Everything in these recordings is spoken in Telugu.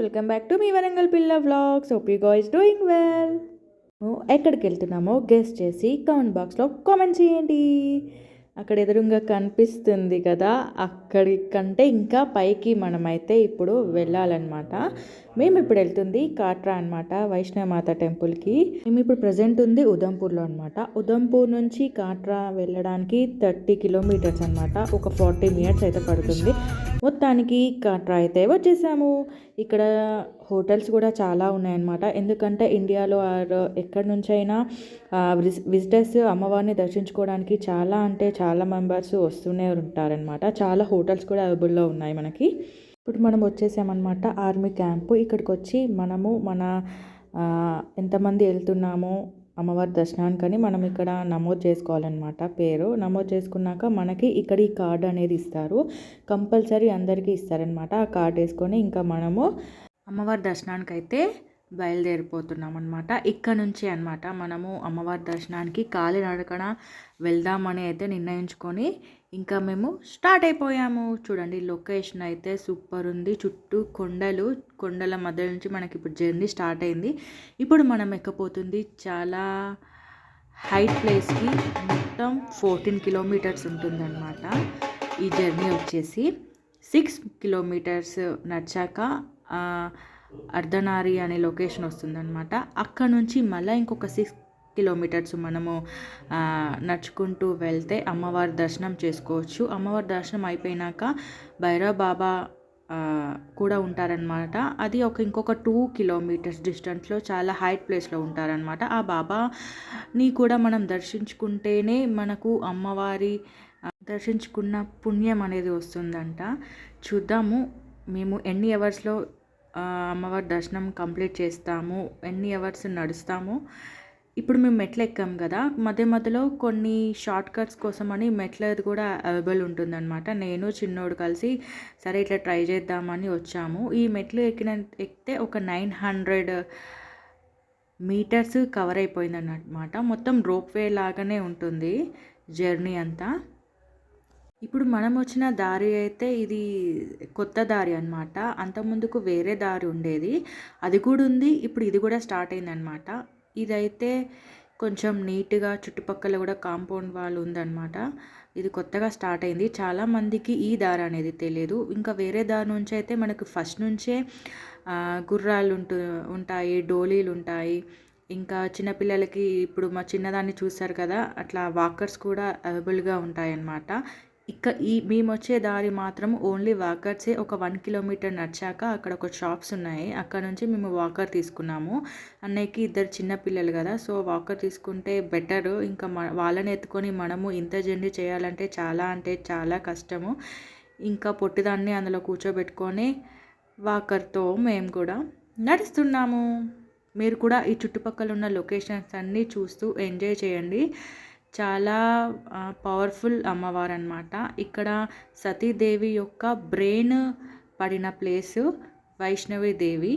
వెల్కమ్ బ్యాక్ టు మీ వరంగల్ పిల్ల vlogs hope you guys doing well ఎక్కడికి వెళ్తున్నామో గెస్ట్ చేసి కామెంట్ బాక్స్లో కామెంట్ చేయండి. అక్కడ ఎదురుగా కనిపిస్తుంది కదా అక్కడి కంటే ఇంకా పైకి మనమైతే ఇప్పుడు వెళ్ళాలన్నమాట. మేము ఇప్పుడు వెళ్తుంది కాట్రా అనమాట వైష్ణవమాత టెంపుల్కి. మేము ఇప్పుడు ప్రజెంట్ ఉంది ఉదంపూర్లో అనమాట ఉదంపూర్ నుంచి కాట్రా వెళ్ళడానికి థర్టీ కిలోమీటర్స్ అనమాట ఒక ఫార్టీ మినిట్స్ అయితే పడుతుంది. మొత్తానికి కాట్రా అయితే వచ్చేసాము. ఇక్కడ హోటల్స్ కూడా చాలా ఉన్నాయన్నమాట ఎందుకంటే ఇండియాలో ఆర్ ఎక్కడి నుంచైనా విజిటర్స్ అమ్మవారిని దర్శించుకోవడానికి చాలా అంటే చాలా మెంబర్స్ వస్తూనే ఉంటారనమాట చాలా హోటల్స్ కూడా అవైలబుల్లో ఉన్నాయి మనకి. ఇప్పుడు మనం వచ్చేసామన్నమాట ఆర్మీ క్యాంపు. ఇక్కడికి వచ్చి మనము మన ఎంతమంది వెళ్తున్నామో అమ్మవారి దర్శనానికని మనం ఇక్కడ నమోదు చేసుకోవాలన్నమాట పేరు. నమోదు చేసుకున్నాక మనకి ఇక్కడ ఈ కార్డు అనేది ఇస్తారు. కంపల్సరీ అందరికీ ఇస్తారనమాట ఆ కార్డు వేసుకొని ఇంకా మనము అమ్మవారి దర్శనానికి అయితే బయలుదేరిపోతున్నాం అనమాట ఇక్కడ నుంచి అనమాట మనము అమ్మవారి దర్శనానికి కాలినడకన వెళ్దామని అయితే నిర్ణయించుకొని ఇంకా మేము స్టార్ట్ అయిపోయాము. చూడండి లొకేషన్ అయితే సూపర్ ఉంది. చుట్టూ కొండలు కొండల మధ్య నుంచి మనకి ఇప్పుడు జర్నీ స్టార్ట్ అయింది. ఇప్పుడు మనం ఎక్కపోతుంది చాలా హైట్ ప్లేస్కి మొత్తం ఫోర్టీన్ కిలోమీటర్స్ ఉంటుందన్నమాట. ఈ జర్నీ వచ్చేసి సిక్స్ కిలోమీటర్స్ నడిచాక అర్ధనారి అనే లొకేషన్ వస్తుందన్నమాట. అక్కడ నుంచి మళ్ళీ ఇంకొక సిక్స్ కిలోమీటర్స్ మనము నడుచుకుంటూ వెళ్తే అమ్మవారి దర్శనం చేసుకోవచ్చు. అమ్మవారి దర్శనం అయిపోయినాక భైరవ బాబా కూడా ఉంటారనమాట అది ఒక ఇంకొక టూ కిలోమీటర్స్ డిస్టెన్స్లో చాలా హైట్ ప్లేస్లో ఉంటారనమాట ఆ బాబాని కూడా మనం దర్శించుకుంటేనే మనకు అమ్మవారి దర్శించుకున్న పుణ్యం అనేది వస్తుందంట. చూద్దాము మేము ఎన్ని అవర్స్లో అమ్మవారి దర్శనం కంప్లీట్ చేస్తాము ఎన్ని అవర్స్ నడుస్తాము. ఇప్పుడు మేము మెట్లు ఎక్కాం కదా మధ్య మధ్యలో కొన్ని షార్ట్ కట్స్ కోసమని మెట్లది కూడా అవైలబుల్ ఉంటుందన్నమాట. నేను చిన్నోడు కలిసి సరే ఇట్లా ట్రై చేద్దామని వచ్చాము. ఈ మెట్లు ఎక్కిన ఎక్కితే ఒక నైన్ హండ్రెడ్ మీటర్స్ కవర్ అయిపోయింది అన్నమాట మొత్తం రోప్ వే లాగానే ఉంటుంది జర్నీ అంతా. ఇప్పుడు మనం వచ్చిన దారి అయితే ఇది కొత్త దారి అనమాట అంతకుముందుకు వేరే దారి ఉండేది. అది కూడా ఉంది ఇప్పుడు ఇది కూడా స్టార్ట్ అయిందనమాట ఇదైతే కొంచెం నీట్గా చుట్టుపక్కల కూడా కాంపౌండ్ వాళ్ళు ఉందన్నమాట. ఇది కొత్తగా స్టార్ట్ అయింది. చాలా మందికి ఈ దారి అనేది తెలియదు ఇంకా వేరే దారి నుంచి అయితే మనకు ఫస్ట్ నుంచే గుర్రాలు ఉంటు ఉంటాయి డోలీలు ఉంటాయి. ఇంకా చిన్నపిల్లలకి ఇప్పుడు మా చిన్నదాన్ని చూస్తారు కదా అట్లా వాకర్స్ కూడా అవైలబుల్గా ఉంటాయన్నమాట. ఇక ఈ మేము వచ్చే దారి మాత్రం ఓన్లీ వాకర్సే ఒక వన్ కిలోమీటర్ నడిచాక అక్కడ ఒక షాప్స్ ఉన్నాయి. అక్కడ నుంచి మేము వాకర్ తీసుకున్నాము. అన్నయ్యకి ఇద్దరు చిన్న పిల్లలు కదా సో వాకర్ తీసుకుంటే బెటర్. ఇంకా వాళ్ళని ఎత్తుకొని మనము ఇంత జర్నీ చేయాలంటే చాలా అంటే చాలా కష్టము. ఇంకా పొట్టిదాన్ని అందులో కూర్చోబెట్టుకొని వాకర్తో మేము కూడా నడుస్తున్నాము. మీరు కూడా ఈ చుట్టుపక్కల ఉన్న లొకేషన్స్ అన్నీ చూస్తూ ఎంజాయ్ చేయండి. చాలా పవర్ఫుల్ అమ్మవారు అనమాట ఇక్కడ సతీదేవి యొక్క బ్రెయిన్ పడిన ప్లేసు వైష్ణవి దేవి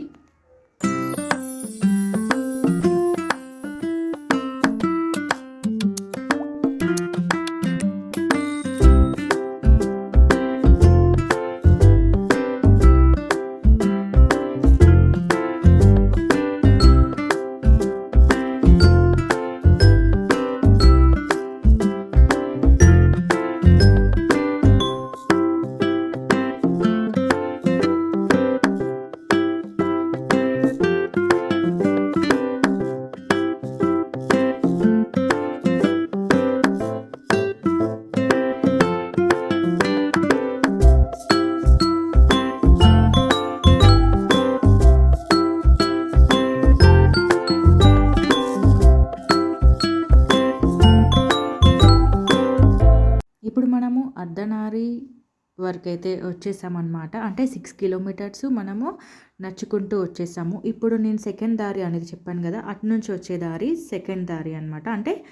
వరకు అయితే వచ్చేసామన్నమాట. అంటే సిక్స్ కిలోమీటర్స్ మనము నడుచుకుంటూ వచ్చేసాము. ఇప్పుడు నేను సెకండ్ దారి అనేది చెప్పాను కదా అటు నుంచి వచ్చే దారి సెకండ్ దారి అనమాట అంటే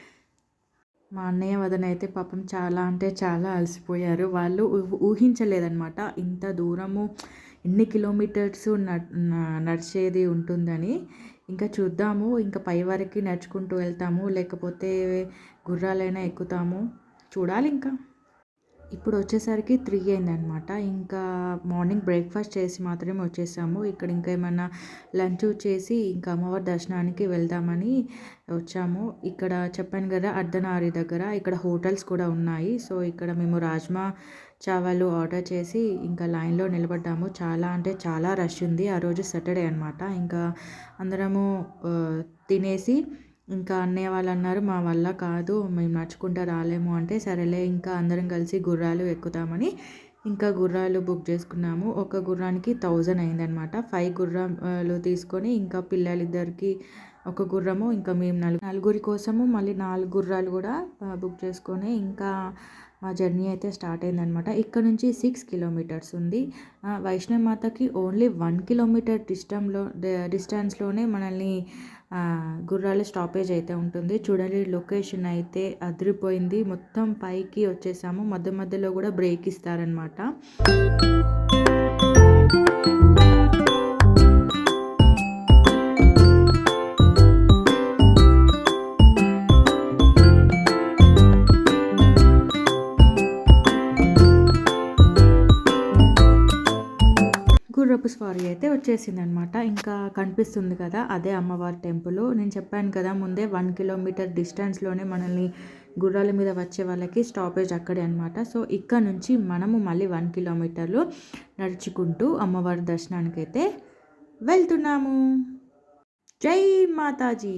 మా అన్నయ్య వదన అయితే పాపం చాలా అంటే చాలా అలసిపోయారు. వాళ్ళు ఊహించలేదన్నమాట. ఇంత దూరము ఎన్ని కిలోమీటర్స్ న- నడిచేది ఉంటుందని. ఇంకా చూద్దాము ఇంకా పై వరకు నడుచుకుంటూ వెళ్తాము లేకపోతే గుర్రాలైనా ఎక్కుతాము. చూడాలి ఇంకా ఇప్పుడు వచ్చేసరికి త్రీ అయిందనమాట ఇంకా మార్నింగ్ బ్రేక్ఫాస్ట్ చేసి మాత్రమే వచ్చేసాము. ఇక్కడ ఇంకా ఏమన్నా లంచ్ చేసి ఇంకా అమ్మవారి దర్శనానికి వెళ్దామని వచ్చాము. ఇక్కడ చెప్పాను కదా అర్ధనారి దగ్గర ఇక్కడ హోటల్స్ కూడా ఉన్నాయి. సో ఇక్కడ మేము రాజ్మా చావాలు ఆర్డర్ చేసి ఇంకా లైన్లో నిలబడ్డాము. చాలా అంటే చాలా రష్ ఉంది. ఆ రోజు సాటర్డే అనమాట ఇంకా అందరము తినేసి ఇంకా అన్నయ్య వాళ్ళు అన్నారు మా వల్ల కాదు మేము నడుచుకుంటూ రాలేము అంటే సరేలే ఇంకా అందరం కలిసి గుర్రాలు ఎక్కుతామని ఇంకా గుర్రాలు బుక్ చేసుకున్నాము. ఒక గుర్రానికి థౌజండ్ అయిందనమాట ఫైవ్ గుర్రాలు తీసుకొని ఇంకా పిల్లలిద్దరికి ఒక గుర్రము ఇంకా మేము నలుగు నలుగురి కోసము మళ్ళీ నాలుగు గుర్రాలు కూడా బుక్ చేసుకొని ఇంకా మా జర్నీ అయితే స్టార్ట్ అయిందనమాట ఇక్కడ నుంచి సిక్స్ కిలోమీటర్స్ ఉంది. వైష్ణవి మాతకి ఓన్లీ వన్ కిలోమీటర్ డిస్టంలో డిస్టెన్స్లోనే మనల్ని గుర్రాల స్టాపేజ్ అయితే ఉంటుంది. చూడండి లొకేషన్ అయితే అదిరిపోయింది. మొత్తం పైకి వచ్చేసాము. మధ్య మధ్యలో కూడా బ్రేక్ ఇస్తారనమాట గుర్రపు స్వారీ అయితే వచ్చేసిందనమాట. ఇంకా కనిపిస్తుంది కదా అదే అమ్మవారి టెంపుల్. నేను చెప్పాను కదా ముందే వన్ కిలోమీటర్ డిస్టెన్స్లోనే మనల్ని గుర్రాల మీద వచ్చే వాళ్ళకి స్టాపేజ్ అక్కడే అనమాట. సో ఇక్కడ నుంచి మనము మళ్ళీ వన్ కిలోమీటర్లు నడుచుకుంటూ అమ్మవారి దర్శనానికి అయితే వెళ్తున్నాము. జై మాతాజీ!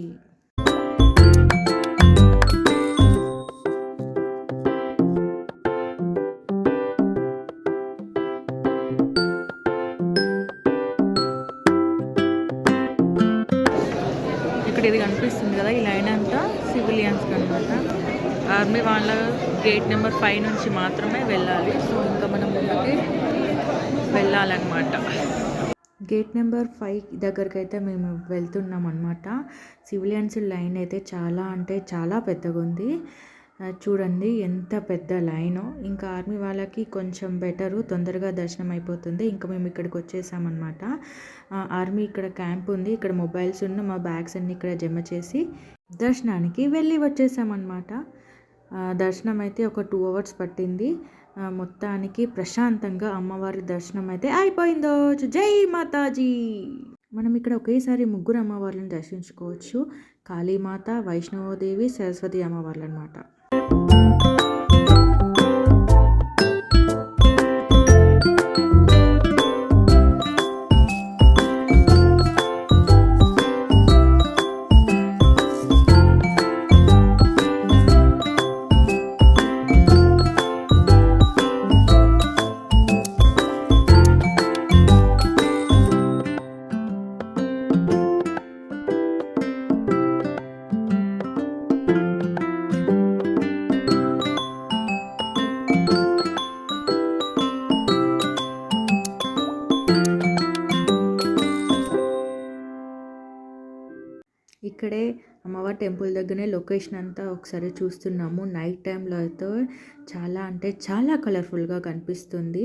ఇక్కడ ఇది కనిపిస్తుంది కదా ఈ లైన్ అంతా సివిలియన్స్ అనమాట ఆర్మీ వాళ్ళ గేట్ నెంబర్ ఫైవ్ నుంచి మాత్రమే వెళ్ళాలి. సో ఇంకా మనం ముందుకి వెళ్ళాలన్నమాట. గేట్ నెంబర్ ఫైవ్ దగ్గరికి అయితే మేము వెళ్తున్నాం అనమాట సివిలియన్స్ లైన్ అయితే చాలా అంటే చాలా పెద్దగా ఉంది చూడండి ఎంత పెద్ద లైన్. ఇంకా ఆర్మీ వాళ్ళకి కొంచెం బెటరు తొందరగా దర్శనం అయిపోతుంది. ఇంకా మేము ఇక్కడికి వచ్చేసామన్నమాట. ఆర్మీ ఇక్కడ క్యాంప్ ఉంది. ఇక్కడ మొబైల్స్ ఉన్న మా బ్యాగ్స్ అన్ని ఇక్కడ జమ చేసి దర్శనానికి వెళ్ళి వచ్చేసామన్నమాట. దర్శనం అయితే ఒక టూ అవర్స్ పట్టింది. మొత్తానికి ప్రశాంతంగా అమ్మవారి దర్శనం అయితే అయిపోయిందో. జై మాతాజీ! మనం ఇక్కడ ఒకేసారి ముగ్గురు అమ్మవార్లను దర్శించుకోవచ్చు. కాళీమాత వైష్ణవదేవి సరస్వతి అమ్మవార్లు అనమాట you ఇక్కడే అమ్మవారి టెంపుల్ దగ్గరనే లొకేషన్ అంతా ఒకసారి చూస్తున్నాము. నైట్ టైంలో అయితే చాలా అంటే చాలా కలర్ఫుల్గా కనిపిస్తుంది.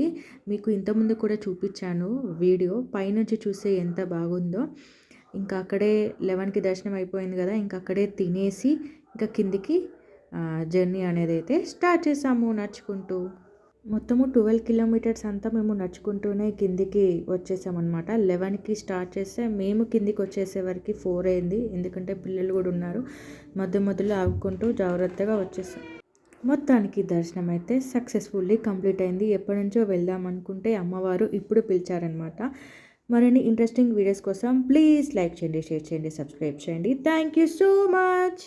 మీకు ఇంతకుముందు కూడా చూపించాను వీడియో. పైనుంచి చూస్తే ఎంత బాగుందో. ఇంకా అక్కడే లెవెన్కి దర్శనం అయిపోయింది కదా ఇంకా అక్కడే తినేసి ఇంకా కిందికి జర్నీ అనేది అయితే స్టార్ట్ చేసాము నడుచుకుంటూ. మొత్తము ట్వెల్వ్ కిలోమీటర్స్ అంతా మేము నడుచుకుంటూనే కిందికి వచ్చేసామన్నమాట. లెవెన్కి స్టార్ట్ చేస్తే మేము కిందికి వచ్చేసే వరకు ఫోర్ అయింది. ఎందుకంటే పిల్లలు కూడా ఉన్నారు. మధ్య మధ్యలో ఆగుకుంటూ జాగ్రత్తగా వచ్చేసాం. మొత్తానికి దర్శనం అయితే సక్సెస్ఫుల్లీ కంప్లీట్ అయింది. ఎప్పటి నుంచో వెళ్దాం అనుకుంటే అమ్మవారు ఇప్పుడు పిలిచారనమాట మరిన్ని ఇంట్రెస్టింగ్ వీడియోస్ కోసం ప్లీజ్ లైక్ చేయండి షేర్ చేయండి సబ్స్క్రైబ్ చేయండి. Thank you so much.